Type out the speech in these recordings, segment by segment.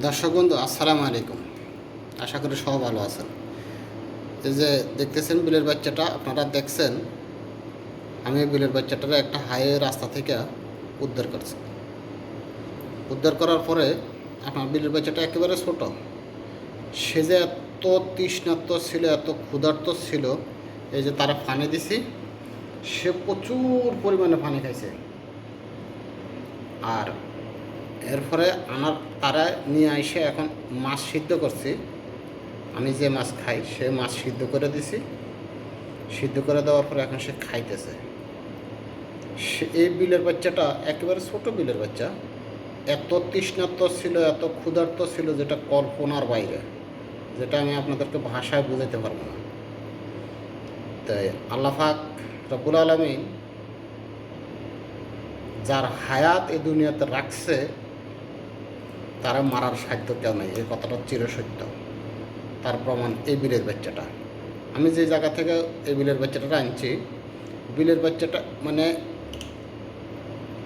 দর্শক বন্ধু আসসালামু আলাইকুম। আশা করি সব ভালো আছেন। এই যে দেখতেছেন বিলের বাচ্চাটা, আপনারা দেখছেন, আমি বিলের বাচ্চাটার একটা হাইওয়ে রাস্তা থেকে উদ্ধার করছি। উদ্ধার করার পরে আপনার বিলের বাচ্চাটা একেবারে ছোট। সে যে এত তৃষ্ণার্ত ছিল, এত ক্ষুধার্ত ছিল, এই যে তারা পানি দিছি, সে প্রচুর পরিমাণে পানি খাইছে। আর এরপরে আমার তারা নিয়ে এসে এখন মাছ সিদ্ধ করছি। আমি যে মাছ খাই, সে মাছ সিদ্ধ করে দিছি। সিদ্ধ করে দেওয়ার পরে এখন সে খাইতেছে। সে এই বিলের বাচ্চাটা একেবারে ছোট বিলের বাচ্চা। এত তৃষ্ণার্ত ছিল, এত ক্ষুধার্ত ছিল যেটা কল্পনার বাইরে, যেটা আমি আপনাদেরকে ভাষায় বোঝাতে পারব না। তাই আল্লাহাক রবুল আলমিন যার হায়াত এই দুনিয়াতে রাখছে তারা মারার সাধ্য কেউ নেই, এই কথাটা চিরসত্য। তার প্রমাণ এই বিলের বাচ্চাটা। আমি যে জায়গা থেকে এই বিলের বাচ্চাটা আনছি, বিলের বাচ্চাটা মানে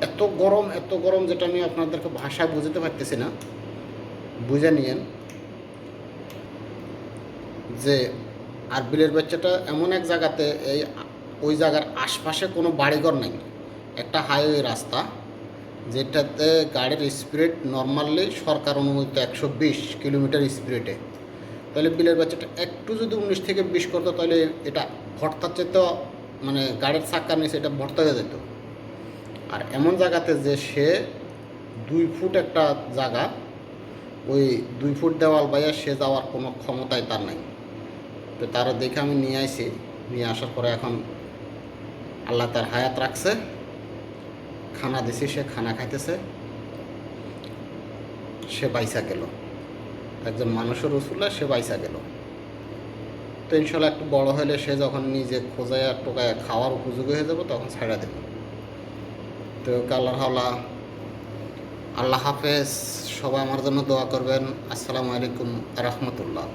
এত গরম এত গরম যেটা আমি আপনাদেরকে ভাষায় বুঝতে পারতেছি না। বুঝে নিয়েন যে আর বিলের বাচ্চাটা এমন এক জায়গাতে এই, ওই জায়গার আশপাশে কোনো বাড়িঘর নেই। একটা হাইওয়ে রাস্তা। যেটাতে গাড়ির স্পিড নর্মালি সরকার অনুমোদিত একশো বিশ কিলোমিটার স্পিডে। তাহলে বিলের বাচ্চাটা একটু যদি উনিশ থেকে বিশ করতো, তাহলে এটা ভর্তার চেয়ে মানে গাড়ির চাক্কার নিচে এটা ভর্তা হয়ে যেত। আর এমন জায়গাতে যে সে দুই ফুট একটা জায়গা, ওই দুই ফুট দেওয়াল বাইয়া সে যাওয়ার কোনো ক্ষমতাই তার নাই। তো তারা দেখে আমি নিয়ে আসি নিয়ে আসার পরে এখন আল্লাহ তার হায়াত রাখছে। খানা দিছি, সে খানা খাইতেছে। সে বাইসা গেল। একজন মানুষের রসুল্লা সে বাইসা গেল। তো ইনশাল্লাহ একটু বড় হলে সে যখন নিজে খোঁজায় আর টোকায় খাওয়ার উপযোগী হয়ে যাবে, তখন ছাড়া দেব। তো আল্লাহ হাওলা আল্লাহ হাফেজ, সবাই আমার জন্য দোয়া করবেন। আসসালামু আলাইকুম রহমতুল্লাহ।